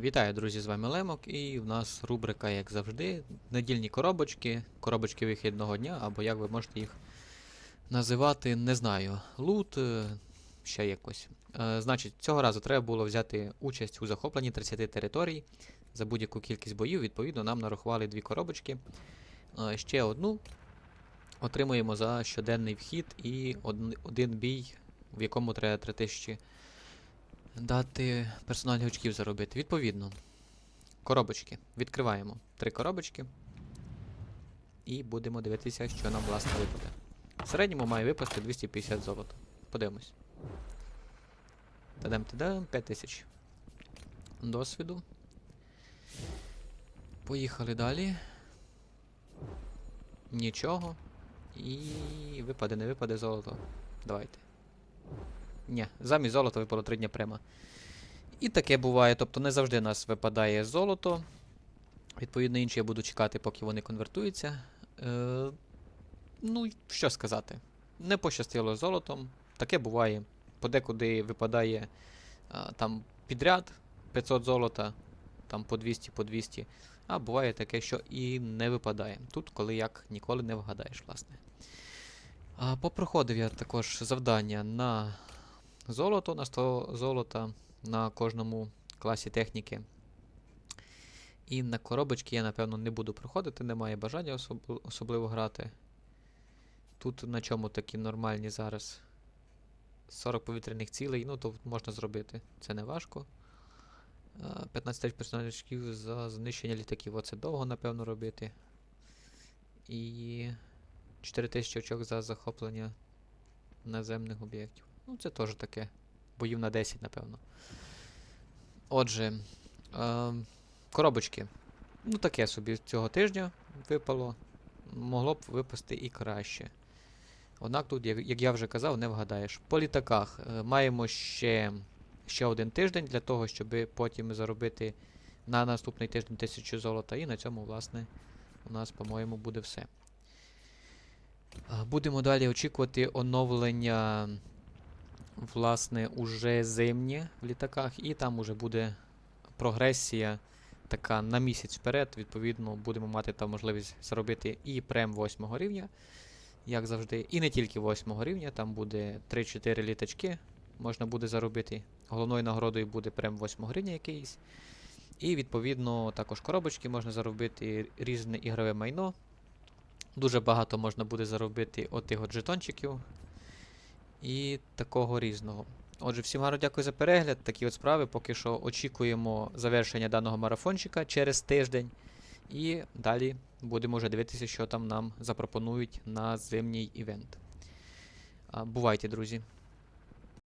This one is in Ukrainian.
Вітаю, друзі, з вами Лемок, і в нас рубрика, як завжди, недільні коробочки, коробочки вихідного дня, або як ви можете їх називати, не знаю, лут, е, ще якось. Е, Значить, цього разу треба було взяти участь у захопленні 30 територій за будь-яку кількість боїв. Відповідно, нам нарахували дві коробочки. Е, Ще одну отримуємо за щоденний вхід і од- один бій, в якому треба 3000 дати персональних очків заробити. Відповідно. Коробочки. Відкриваємо три коробочки. І будемо дивитися, що нам власне випаде. В середньому має випасти 250 золота. Подивимось. Тадам тадам 5000 досвіду. Поїхали далі. Нічого. І випаде, не випаде золото. Давайте. Ні, замість золота випало 3 дня према. І таке буває, тобто не завжди у нас випадає золото. Відповідно, інші я буду чекати, поки вони конвертуються. Е, ну, що сказати. Не пощастило золотом. Таке буває. Подекуди випадає а, там підряд 500 золота, там по 200, по 200. А буває таке, що і не випадає. Тут, коли як ніколи не вгадаєш, власне. А, попроходив я також завдання на золото, на 100 золота на кожному класі техніки. І на коробочки я, напевно, не буду проходити, немає бажання особ- особливо грати. Тут на чому такі нормальні зараз 40 повітряних цілей, ну то можна зробити. Це не важко. 15 тисяч персональних очків за знищення літаків. Оце довго, напевно, робити. І 4 тисячі очок за захоплення наземних об'єктів. Ну, це теж таке. Боїв на 10, напевно. Отже, е, коробочки. Ну, таке собі цього тижня випало. Могло б випасти і краще. Однак тут, як, я вже казав, не вгадаєш. По літаках е, маємо ще, ще один тиждень для того, щоб потім заробити на наступний тиждень 1000 золота. І на цьому, власне, у нас, по-моєму, буде все. Е, Будемо далі очікувати оновлення власне, уже зимнє в літаках, і там уже буде прогресія така на місяць вперед. Відповідно, будемо мати там можливість заробити і прем 8 рівня, як завжди, і не тільки 8 рівня, там буде 3-4 літачки, можна буде заробити. Головною нагородою буде прем 8 рівня якийсь. І відповідно також коробочки можна заробити різне ігрове майно. Дуже багато можна буде заробити отих от жетончиків і такого різного. Отже, всім гарно дякую за перегляд. Такі от справи. Поки що очікуємо завершення даного марафончика через тиждень. І далі будемо вже дивитися, що там нам запропонують на зимній івент. Бувайте, друзі!